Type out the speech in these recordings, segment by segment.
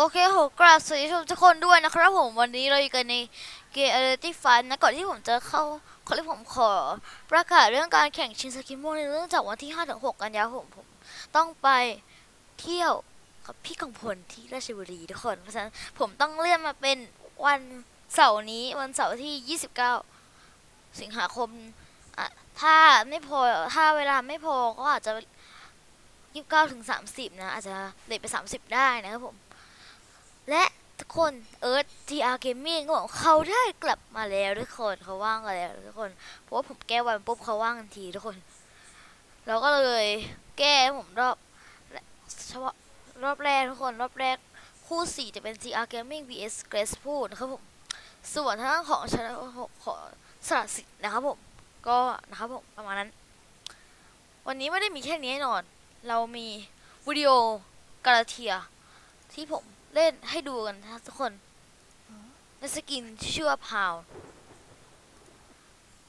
โอเคโหกราบสวัสดีทุกคนด้วยนะครับผมวันนี้เราอยู่กันในเกม a อ t ที่ฟันนะก่อนที่ผมจะเข้าขอที่ผมขอ ประกาศเรื่องการแข่งชินสกิโมในเรื่องจากวันที่5ถึง6กันยายนผมผมต้องไปเที่ยวกับพี่กำพลที่ราชบุรีทุกคนเพราะฉะนั้นผมต้องเลื่อนมาเป็นวันเสาร์นี้วันเสาร์ที่ 29 สิงหาคมอะถ้าไม่พอถ้าเวลาไม่พอก็อาจจะ 29ถึง30 นะ อาจจะเลทไป 30 ได้นะครับผม และทุกคนเอิร์ธ TR Gaming ก็บอกเขาได้กลับมาแล้วทุกคนเขาว่างกันแล้วทุกคน เพราะว่าผมแก้วันปุ๊บเขาว่างทันทีทุกคน เราก็เลยแก้ผมรอบเฉพาะรอบแรกทุกคนรอบแรกคู่สี่จะเป็น TR Gaming vs Grace p o o นะครับผม ส่วนทางของชนะของสลัดสิทธิ์นะครับผม ก็นะครับผมประมาณนั้น วันนี้ไม่ได้มีแค่นี้แน่นอน เรามีวิดีโอกาลาเทียที่ผม เล่นให้ดูกันนะทุกคนในสกินที่ชื่อว่าพาว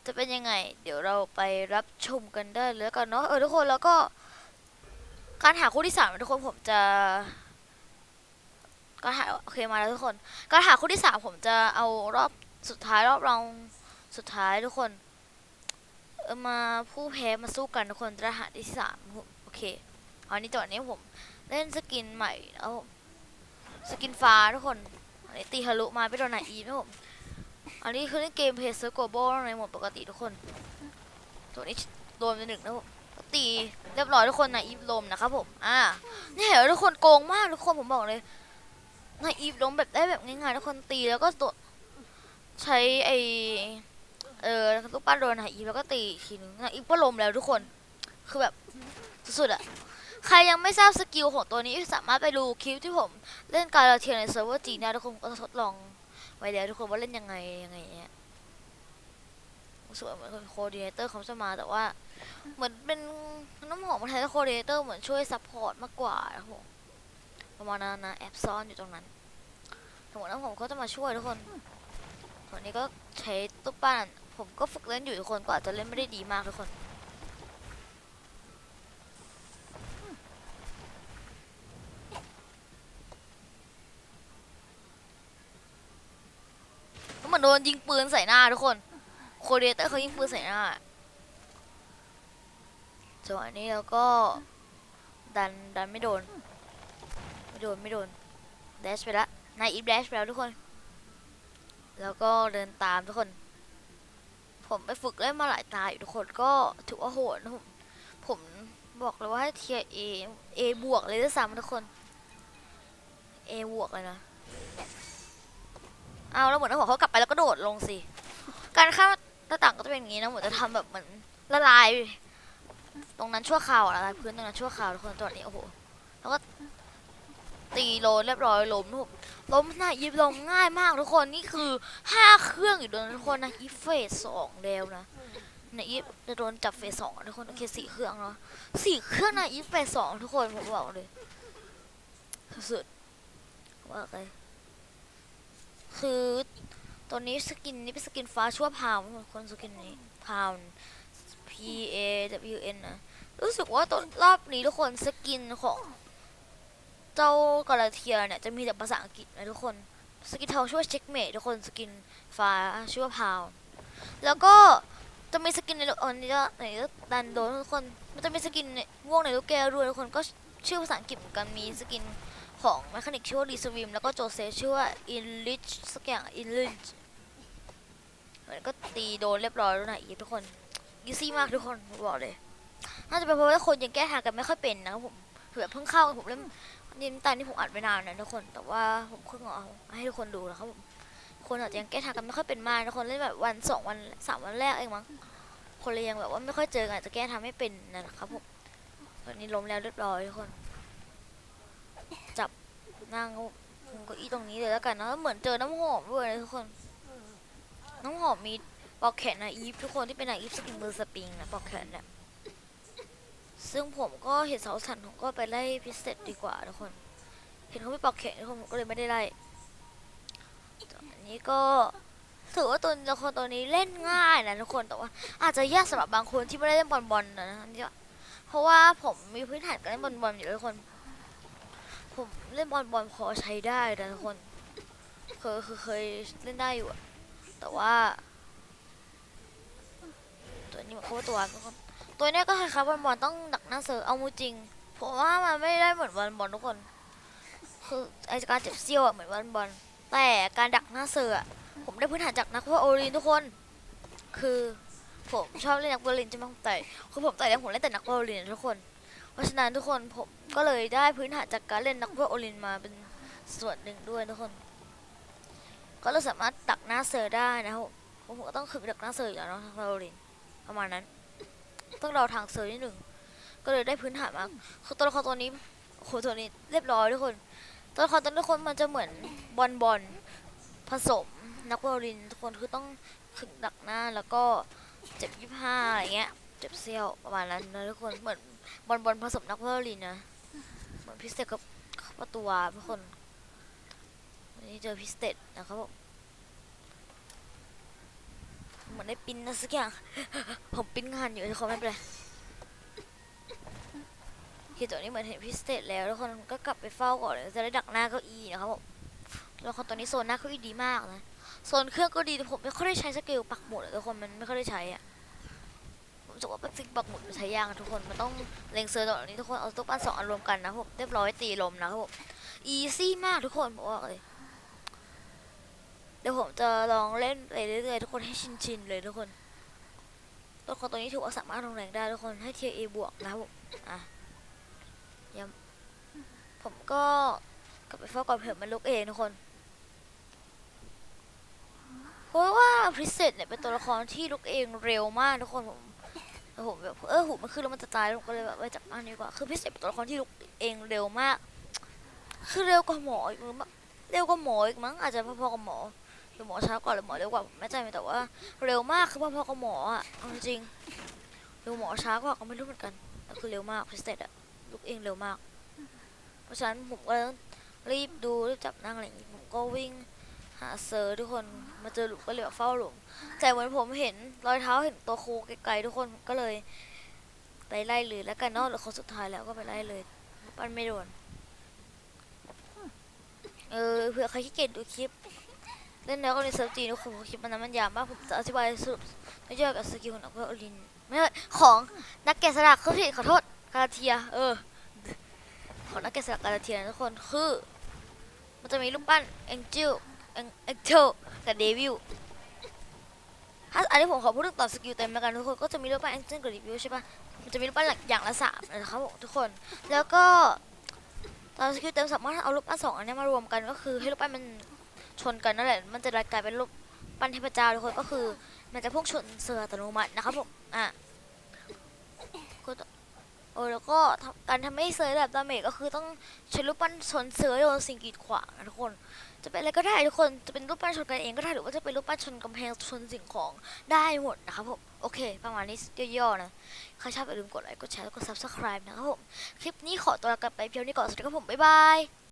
จะเป็นยังไง เดี๋ยวเราไปรับชมกันได้เลยแล้วกันเนาะเออทุกคนแล้วก็ การหาคู่ที่สามนะทุกคนผมจะการหาโอเคมาแล้วทุกคนการหาคู่ที่สามผมจะเอารอบสุดท้ายรอบรองสุดท้ายทุกคนเออมาผู้แพ้มาสู้กันทุกคนจะได้หาที่สามผมโอเคเอาอันนี้ตอนนี้ผมเล่นสกินใหม่แล้วผม สกินฟ้าทุกคนอันนี้ตีฮารุมาไปโดนไหนอีนะผมอันนี้คือเล่นเกมเพย์เซอร์โกโบในโหมดปกติทุกคน ตัวนี้โดนไปหนึ่งนะผมตีเรียบร้อยทุกคนนายอีฟลมนะครับผม อ่านี่เห็นทุกคนโกงมากทุกคนผมบอกเลยนายอีฟลมแบบได้แบบง่ายๆทุกคนตีแล้วก็ตัวใช้ไอเออลูกปั้นโดนหายอีฟแล้วก็ตีทีนึงหายอีฟก็ลมแล้วทุกคน คือแบบสุดๆอะ ใครยังไม่ทราบสกิลของตัวนี้สามารถไปดูคลิปที่ผมเล่นการเทียนในเซิร์ฟเวอร์จีนนะทุกคนก็ทดลองไว้แล้วทุกคนว่าเล่นยังไงยังไงเนี้ยสวยเหมือนโคดิเนเตอร์เขาจะมาแต่ว่า เหมือนเป็นน้ำหอมมาแทนโคดิเนเตอร์เหมือนช่วยซัพพอร์ตมากกว่านะครับผมประมาณนั้นนะแอบซ่อนอยู่ตรงนั้นสมมติน้ำหอมเขาจะมาช่วยทุกคนตอนนี้ก็ใช้ตุ๊กปั้นผมก็ฝึกเล่นอยู่ทุกคนก็อาจจะเล่นไม่ได้ดีมากทุกคน อนโดนยิงปืนใส่หน้าทุกคน โคเดเตอร์เขายิงปืนใส่หน้าจังหวะนี้แล้วก็ดันดันไม่โดน ไม่โดนไม่โดนแดชไปละนายอีฟแดชไปแล้วทุกคน แล้วก็เดินตามทุกคน ผมไปฝึกเล่นมาหลายตาอยู่ทุกคนก็ถือว่าโหดนะผมผมบอกเลยว่าให้เทียเอเอบวกเลยด้วยซ้ำทุกคนเอบวกเลยนะ เอาแล้วเหมือนเขากลับไปแล้วก็โดดลงสิ การข้ามหน้าต่างก็จะเป็นอย่างนี้นะเหมือนจะทำแบบเหมือนละลาย ตรงนั้นชั่วคราวละลายพื้นตรงนั้นชั่วคราวทุกคนตอนนี้โอ้โหแล้วก็ตีโลนเรียบร้อยล้มทุกล้มหน้ายิบลงง่ายมากทุกคนนี่คือห้าเครื่องอยู่โดนทุกคนนะอีฟเฟสสองแล้วนะนะอีฟจะโดนจับเฟสสองทุกคนโอเคสี่เครื่องเนาะสี่เครื่องนะอีฟเฟสสองทุกคนผมบอกเลยสุดว่าเลย คือตัวนี้สกินนี้เป็นสกินฟ้าชั่วพาวทุกคนสกินนี้พาว P A W N นะรู้สึกว่าตัวรอบนี้ทุกคนสกินของเจ้ากาลาเทียเนี่ยจะมีแต่ภาษาอังกฤษนะทุกคนสกินทองช่วยเช็คเมททุกคนสกินฟ้าชื่ว่าพาว แล้วก็จะมีสกินในอันนี้ก็ไหนก็ดันโดนทุกคน มันจะมีสกินในม่วงในลูกแก้วด้วยทุกคนก็ชื่อภาษาอังกฤษเหมือนกันมีสกิน ของแมคานิกชื่อว่ารีสวิมแล้วก็โจเซฟชื่อว่าอินลิชสักอย่างอินลิชมันก็ตีโดนเรียบร้อยแล้วนะอีทุกคนอีซี่มากทุกคนบอกเลยน่าจะเป็นเพราะว่าคนยังแก้ทางกันไม่ค่อยเป็นนะครับผมคือแบบเพิ่งเข้าผมเล่นนี่ตอนที่ผมอัดไปนานนะทุกคนแต่ว่าผมเพิ่งเอาให้ทุกคนดูนะครับผมคนอาจจะยังแก้ทางกันไม่ค่อยเป็นมากทุกคนเล่นแบบวันสองวันสามวันแรกเองมั้งคนเลยยังแบบว่าไม่ค่อยเจอกันจะแก้ทางไม่เป็นนะครับผมตอนนี้ล้มแล้วเรียบร้อยทุกคน นั่งเก้าอี้ตรงนี้เลยแล้วกันนะเหมือนเจอน้ำหอมด้วยนะทุกคน น้ำหอมมีปอกแขนนะอีฟทุกคนที่เป็นนายอีฟสกินมือร์สปริงนะปอกแขนเนี่ยซึ่งผมก็เห็นเสาสันผมก็ไปไล่พิเศษดีกว่าทุกคน เห็นเขาไม่ปอกแขนทุกคนผมก็เลยไม่ได้ไล่อันนี้ก็ถือว่าตัวละครตัวนี้เล่นง่ายนะทุกคนแต่ว่า อาจจะยากสำหรับบางคนที่ไม่ได้เล่นบอลบอลนะอันทีเพราะว่าผมมีพื้นฐานการเล่นบอลบอลอยู่ทุกคน ผมเล่นบอลบอลพอใช้ได้นะทุกคนเคยเคยเล่นได้อยู่อะแต่ว่าตัวนี้มันเขาว่าตัวทุกคนตัวนี้ก็คล้ายๆบอลบอลต้องดักหน้าเซอเอามูจริงผมว่ามันไม่ได้เหมือนบอลบอลทุกคน คือไอการเจ็บเซี่ยวเหมือนบอลบอลแต่การดักหน้าเซอร์อผมได้พื้นฐานจากนักว่าโอลินทุกคน คือผมชอบเล่นนักวอลลินใช่ไหมผมแต่คือผมแต่แล้วผมเล่นแต่นักวอลลินนทุกคน ราะฉะนั้นทุกคนผมก็เลยได้พื้นฐานจากการเล่นนักวอลินมาเป็นส่วนหนึ่งด้วยทุกคน ก็เลยสามารถดักหน้าเซอร์ได้นะครับผมก็ต้องขึงดักหน้าเซอร์อยู่แล้วเนาะทางวอลินประมาณนั้น ต้องรอทางเซอร์นิดหนึ่งก็เลยได้พื้นฐานมาคือตัวละครตัวนี้โหตัวนี้เรียบร้อยทุกคน ตัวละครตัวทุกคนมันจะเหมือนบอลบอลผสมนักวอลลินทุกคนคือต้องขึงดักหน้าแล้วก็เจ็บยี่ห้าอะไรเงี้ย เจ็บเซี่ยวประมาณนั้นนะทุกคนเหมือน บอลบอลผสมนักวอลลินนะเหมือนพิเศษกับประตูวาทุกคนวันนี้เจอพิเศษนะครับผมเหมือนได้ปิ้นนะสักอย่าง ผมปิ้นงานอยู่ทุกคนไม่เป็นไรคือตัวนี้เหมือนเห็นพิเศษแล้วทุกคนก็กลับไปเฝ้าก่อนเลยจะได้ดักหน้าเก้าอี้นะครับผมแล้วคนตัวนี้โซนหน้าเก้าอี้ดีมากนะโซนเครื่องก็ดีแต่ผมไม่ค่อยได้ใช้สกิลปักหมุดเลยทุกคนมันไม่ค่อยได้ใช้อะผม รู้สึกว่าเป็นสิ่งปักหมุดมันใช้ยากทุกคน มันต้องเล็งเซอร์ตอนนี้ทุกคน เอาตัวปั้นสองอันรวมกันนะผมเรียบร้อยตีลมนะครับผมอีซี่มากทุกคนบอกว่าเลยเดี๋ยวผมจะลองเล่นไปเรื่อยๆทุกคนให้ชินๆเลยทุกคนตัวละครตัวนี้ถือว่าสามารถลงแรงได้ทุกคนให้เทียเอบวกนะครับผมอะย้ำผมก็กลับไปเฝ้าก่อนเผื่อมันลุกเองทุกคน เพราะว่าพริเซตเนี่ยเป็นตัวละครที่ลุกเองเร็วมากทุกคนผม แล้วผมแบบเออหูมันขึ้นแล้วมันจะตายผมก็เลยแบบไปจับมันดีกว่า คือพิเซตเป็นตัวละครที่ลุกเองเร็วมาก คือเร็วกว่าหมออีกมั้งเร็วกว่าหมออีกมั้งอาจจะพอๆกับหมอหรือหมอช้ากว่าหรือหมอเร็วกว่าผมไม่แน่ใจแต่ว่า เร็วมากคือพอๆกับหมออะจริงหรือหมอช้ากว่าก็ไม่รู้เหมือนกันแต่คือเร็วมากพิเศษอะลุกเองเร็วมาก เพราะฉะนั้นผมก็รีบดูรีบจับนั่งอะไรอย่างงี้ผมก็วิ่ง หาเซอร์ทุกคนมาเจอหลุมก็เลยเฝ้าหลุมแต่เหมือนผมเห็นรอยเท้าเห็นตัวโคไกลๆทุกคนก็เลย ไปไล่เลยแล้วกันเนาะเหรือคนสุดท้ายแล้วก็ไปไล่เลยปั้นไม่โดนเออเผื่อใครขี้เกียจดูคลิปเล่นแล้วก็ในเซิร์ฟจีนทุกคนคลิปมันนั้นมันยาวมากผมจะอธิบายสรุปไม่เจอกับสกิลของนักวอลินไม่ใช่ของนักแกะสลักเขาผิดขอโทษกาลาเทีย เออของนักแกะสลักกาลาเทียนะทุกคนคือ มันจะมีรูปปั้นเอ็งจิล เอ็งเอ็งเจลกับเดวิลถ้าอันนี้ผมขอพูดถึงต่อสกิลเต็มแล้วกันทุกคนก็จะมีรูปปั้นเอ็งเจลกับเดวิลใช่ปะมันจะมีรูปปั้นหลักอย่างละสามนะครับผมทุกคน แล้วก็ตอนสกิลเต็มสามารถเอารูปปั้นสองอันนี้มารวมกันก็คือให้รูปปั้นมันชนกันนั่นแหละ มันจะกลายเป็นรูปปั้นเทพเจ้าทุกคนก็คือ มันจะพุ่งชนเสืออัตโนมัตินะครับผมอะก็ องเออแล้วก็การทำให้เสือแบบดาเมจก็คือต้องใช้รูปปั้นชนเสือโดนสิ่งกีดขวางนะทุกคน จะเป็นอะไรก็ได้ทุกคนจะเป็นรูปปั้นชนกันเองก็ได้หรือว่าจะเป็นรูปปั้นชนกำแพงชนสิ่งของได้หมดนะครับผมโอเค ประมาณนี้ย่อๆนะใครชอบอย่าลืมกดไลค์กดแชร์แล้วกดซับสไคร b e นะครับผมคลิปนี้ขอตัวลากันไปเพียงนี้ก่อนสวัสดีครับผมบ๊ายบาย